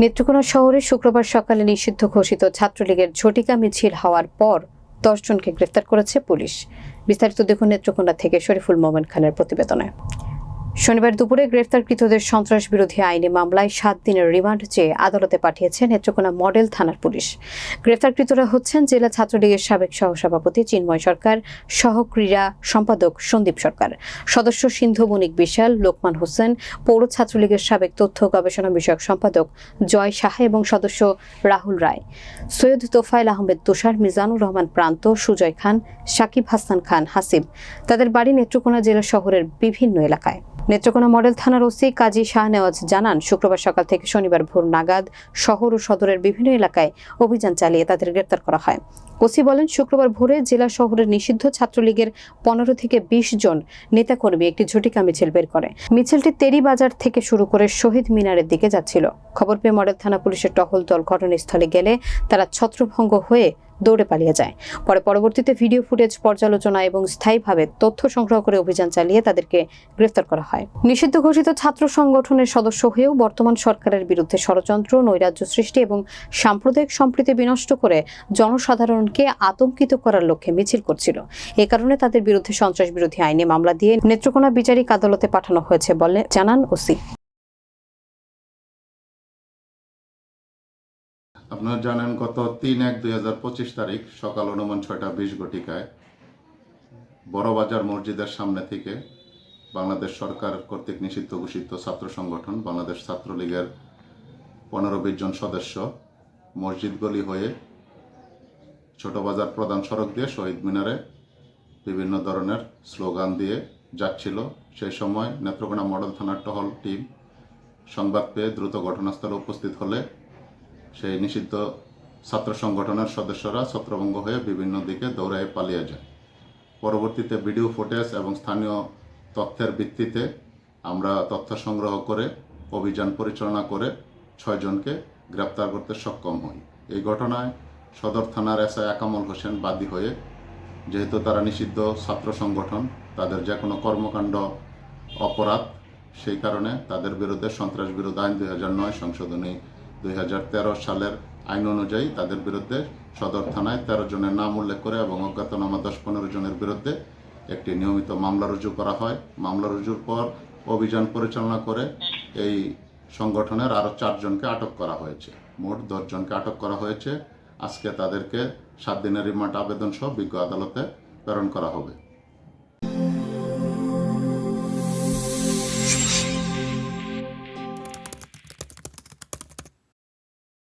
নেত্রকোনা শহরে শুক্রবার সকালে নিষিদ্ধ ঘোষিত ছাত্রলীগের ঝটিকা মিছিল হওয়ার পর দশজনকে গ্রেফতার করেছে পুলিশ। বিস্তারিত দেখুন নেত্রকোনা থেকে শরীফুল মোমেন খানের প্রতিবেদনে। শনিবার দুপুরে গ্রেফতারকৃতদের সন্ত্রাস বিরোধী আইনি মামলায় সাত দিনের রিমান্ড চেয়ে আদালতে পাঠিয়েছে নেত্রকোনা মডেল থানার পুলিশ। গ্রেফতারকৃতরা হচ্ছেন জেলা ছাত্রলীগের সাবেক সহসভাপতি চিন্ময় সরকার সহ ক্রীড়া সম্পাদক সন্দীপ সরকার, সদস্য সিন্ধু বণিক বিশাল, লোকমান হোসেন, পৌর ছাত্রলীগের সাবেক তথ্য গবেষণা বিষয়ক সম্পাদক জয় সাহা এবং সদস্য রাহুল রায়। সৈয়দ তোফায়েল আহমেদ তুষার, মিজানুর রহমান প্রান্ত, সুজয় খান, সাকিব হাসান খান হাসিব তাদের বাড়ি নেত্রকোনা জেলা শহরের বিভিন্ন এলাকায়। নেত্রকোনা মডেল থানার ওসি কাজী শাহনেওয়াজ জানান, শুক্রবার সকাল থেকে শনিবার ভোর নাগাদ শহর ও সদরের বিভিন্ন এলাকায় অভিযান চালিয়ে তাদের গ্রেপ্তার করা হয়। ওসি বলেন, শুক্রবার ভোরে জেলা শহরের নিষিদ্ধ ছাত্রলীগের পনেরো থেকে বিশ জন নেতাকর্মী একটি ঝটিকা মিছিল বের করে। মিছিলটি তেরি বাজার থেকে শুরু করে শহীদ মিনারের দিকে যাচ্ছিল। খবর পেয়ে মডেল থানা পুলিশের টহল দল ঘটনাস্থলে গেলে তারা ছত্রভঙ্গ হয়ে দৌড়ে পালিয়ে যায়। পরে পরবর্তীতে ভিডিও ফুটেজ পর্যালোচনা এবং স্থায়ীভাবে তথ্য সংগ্রহ করে অভিযান চালিয়ে তাদেরকে গ্রেফতার করা হয়। নিষিদ্ধ ঘোষিত ছাত্র সংগঠনের সদস্য হয়েও বর্তমান সরকারের বিরুদ্ধে ষড়যন্ত্র, নৈরাজ্য সৃষ্টি এবং সাম্প্রদায়িক সম্প্রীতি বিনষ্ট করে জনসাধারণকে আতঙ্কিত করার লক্ষ্যে মিছিল করছিল। এ কারণে তাদের বিরুদ্ধে সন্ত্রাস বিরোধী আইনে মামলা দিয়ে নেত্রকোনা বিচারিক আদালতে পাঠানো হয়েছে বলে জানান ওসি। আপনারা জানেন গত তিন এক দুই হাজার পঁচিশ তারিখ সকাল অনুমান ছয়টা বিশ ঘটিকায় বড়বাজার মসজিদের সামনে থেকে বাংলাদেশ সরকার কর্তৃক নিষিদ্ধ ঘোষিত ছাত্র সংগঠন, বাংলাদেশ ছাত্রলীগের পনেরো বিশ জন সদস্য মসজিদ গলি হয়ে ছোট বাজার প্রধান সড়ক দিয়ে শহীদ মিনারে বিভিন্ন ধরনের স্লোগান দিয়ে যাচ্ছিল। সেই সময় নেত্রকোনা মডেল থানার টহল টিম সংবাদ পেয়ে দ্রুত ঘটনাস্থলে উপস্থিত হলে সেই নিষিদ্ধ ছাত্র সংগঠনের সদস্যরা ছত্রভঙ্গ হয়ে বিভিন্ন দিকে দৌড়ায় পালিয়ে যায়। পরবর্তীতে ভিডিও ফুটেজ এবং স্থানীয় তথ্যের ভিত্তিতে আমরা তথ্য সংগ্রহ করে, অভিযান পরিচালনা করে ছয়জনকে গ্রেপ্তার করতে সক্ষম হই। এই ঘটনায় সদর থানার এসআই একামল হোসেন বাদী হয়ে, যেহেতু তারা নিষিদ্ধ ছাত্র সংগঠন, তাদের যে কোনো কর্মকাণ্ড অপরাধ, সেই কারণে তাদের বিরুদ্ধে সন্ত্রাস বিরোধ আইন দুই হাজার নয় সংশোধনী দুই হাজার তেরো সালের আইন অনুযায়ী তাদের বিরুদ্ধে সদর থানায় তেরো জনের নাম উল্লেখ করে এবং অজ্ঞাতনামা দশ পনেরো জনের বিরুদ্ধে একটি নিয়মিত মামলা রুজু করা হয়। মামলা রুজুর পর অভিযান পরিচালনা করে এই সংগঠনের আরও চারজনকে আটক করা হয়েছে। মোট দশজনকে আটক করা হয়েছে। আজকে তাদেরকে সাত দিনের রিমান্ড আবেদন সহ বিজ্ঞ আদালতে প্রেরণ করা হবে।